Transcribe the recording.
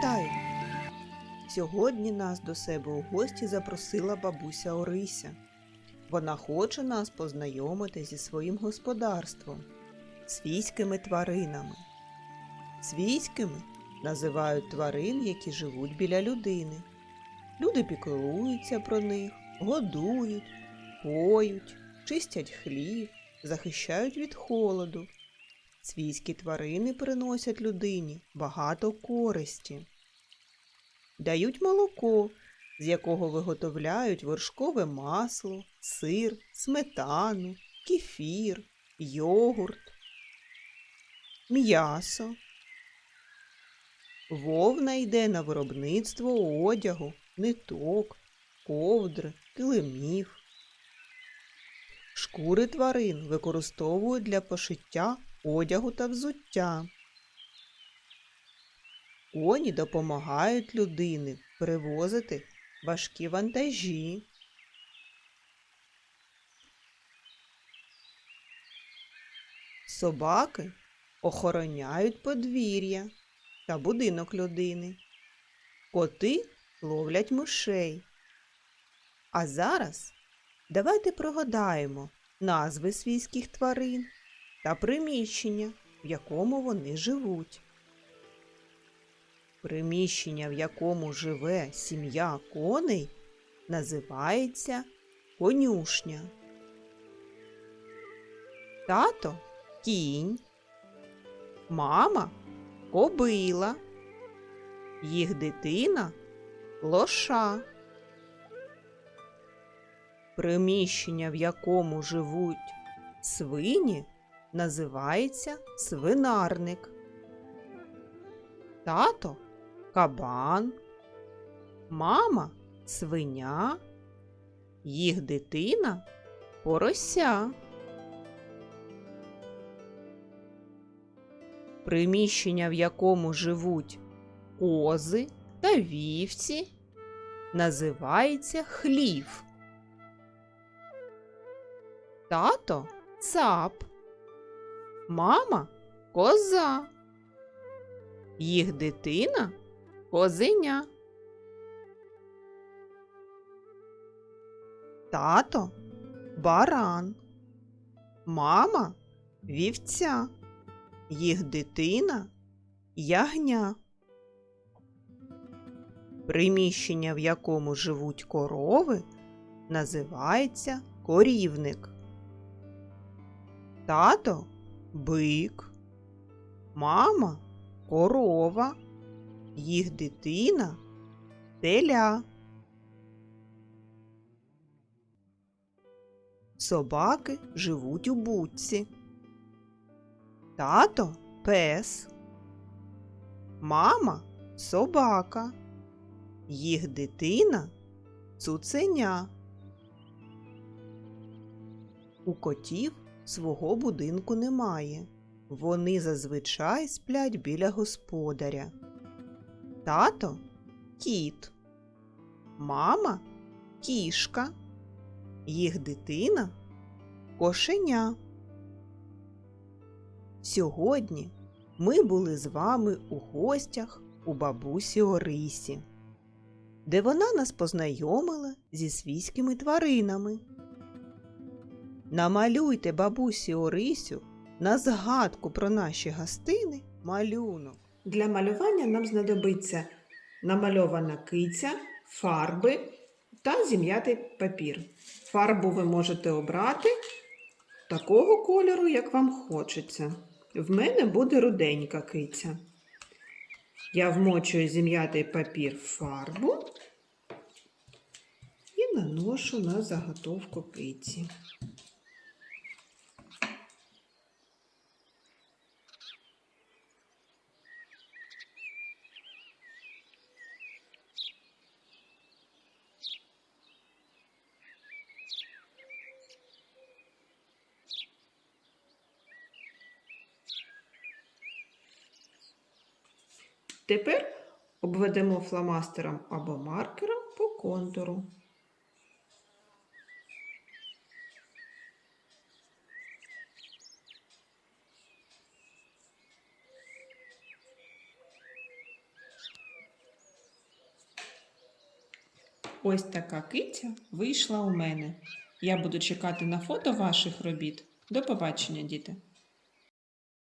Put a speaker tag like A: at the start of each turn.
A: Вітаю! Сьогодні нас до себе у гості запросила бабуся Орися. Вона хоче нас познайомити зі своїм господарством, свійськими тваринами. Свійськими називають тварин, які живуть біля людини. Люди піклуються про них, годують, поють, чистять хліб, захищають від холоду. Свійські тварини приносять людині багато користі. Дають молоко, з якого виготовляють вершкове масло, сир, сметану, кефір, йогурт, м'ясо. Вовна йде на виробництво одягу, ниток, ковдри, килимів. Шкури тварин використовують для пошиття одягу та взуття. Коні допомагають людині перевозити важкі вантажі. Собаки охороняють подвір'я та будинок людини. Коти ловлять мишей. А зараз давайте пригадаємо назви свійських тварин та приміщення, в якому вони живуть. Приміщення, в якому живе сім'я коней, називається конюшня. Тато кінь, мама кобила, їх дитина лоша. Приміщення, в якому живуть свині, називається свинарник. Тато кабан, мама свиня, їх дитина порося. Приміщення, в якому живуть кози та вівці, називається хлів. Тато цап, мама коза, їх дитина козеня. Тато баран, мама вівця, їх дитина ягня. Приміщення, в якому живуть корови, називається корівник. Тато бик, мама корова, їх дитина теля. Собаки живуть у будці. Тато пес, мама собака, їх дитина цуценя. У котів свого будинку немає. Вони зазвичай сплять біля господаря. Тато кіт, мама кішка, їх дитина кошеня. Сьогодні ми були з вами у гостях у бабусі Орисі, де вона нас познайомила зі свійськими тваринами. Намалюйте бабусі Орисю на згадку про наші гостини малюнок.
B: Для малювання нам знадобиться намальована киця, фарби та зім'ятий папір. Фарбу ви можете обрати такого кольору, як вам хочеться. В мене буде руденька киця. Я вмочую зім'ятий папір в фарбу і наношу на заготовку киці. Тепер обведемо фломастером або маркером по контуру. Ось така киця вийшла у мене. Я буду чекати на фото ваших робіт. До побачення, діти!